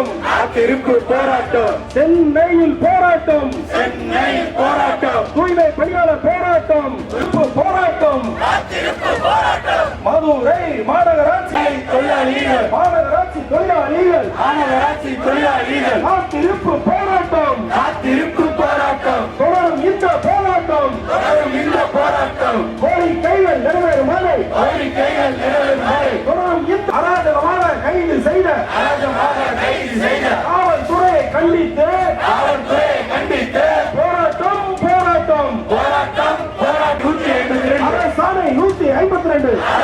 போராட்டம். காத்திருப்பு போராட்டம். சென்னையில் போராட்டம். சென்னையில் போராட்டம். தூய்மை பணியாளர் போராட்டம். இருப்பு போராட்டம். மதுரை மாநகராட்சி. தொழிலாளிகள். மாநகராட்சி தொழிலாளிகள். மாநகராட்சி தொழிலாளிகள். காத்திருப்பு போராட்டம்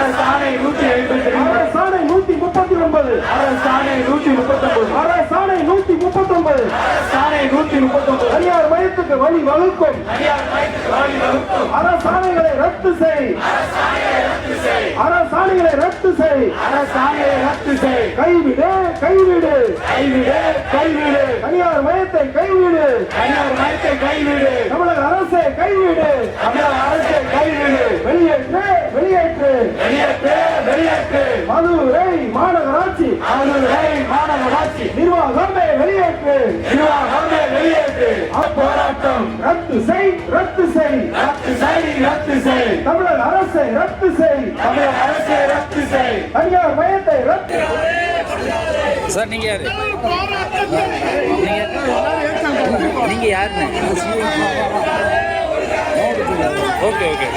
அரசாணை நூத்தி ஐம்பத்தி அரசாணை நூத்தி முப்பத்தி ஒன்பது. அரசாணை நூத்தி முப்பத்தி ஒன்பது அரசாணை நூத்தி முப்பத்தி ஒன்பது அரசாணை நூத்தி முப்பத்தி ஒன்பது தனியார் மையத்துக்கு வழி வகுக்கும். அரசாணைகளை ரத்து செய். அரசாணைகளை ரத்து செய். அரசாணைகளை ரத்து செய். கைவிடு கைவிடு. கைவிடு கைவிடு தனியார் மையத்தை கைவிடு தனியார் மையத்தை கைவிடு தமிழக அரசை கைவிடு தமிழக அரசை கைவிடு வெளியேற்று வெளியேற்று வெளியேற்று வெளியேற்று மதுரை மதுரை மாநகராட்சி நிர்வாகமே வெளியேற்று நிர்வாகமே வெளியேற்று போராட்டம் ரத்து செய் ரத்து செய். ரத்து செய் ரத்து செய். தமிழக அரசை ரத்து செய். தமிழக அரசை ரத்து செய். தனியார் மையத்தை ரத்து சார் நீங்க யாரு? நீங்க நீங்க யாருன்னு? Okay okay.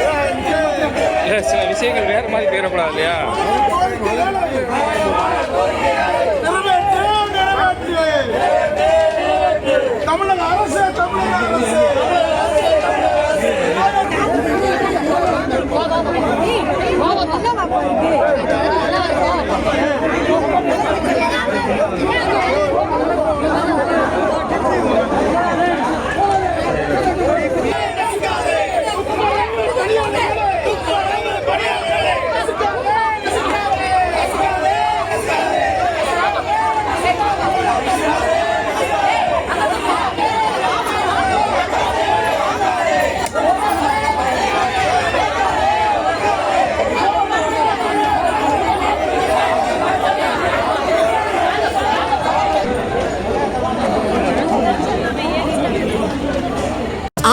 இல்லை சில விஷயங்கள் வேற மாதிரி போயிடக்கூடாது இல்லையா? தமிழக அரசு தமிழக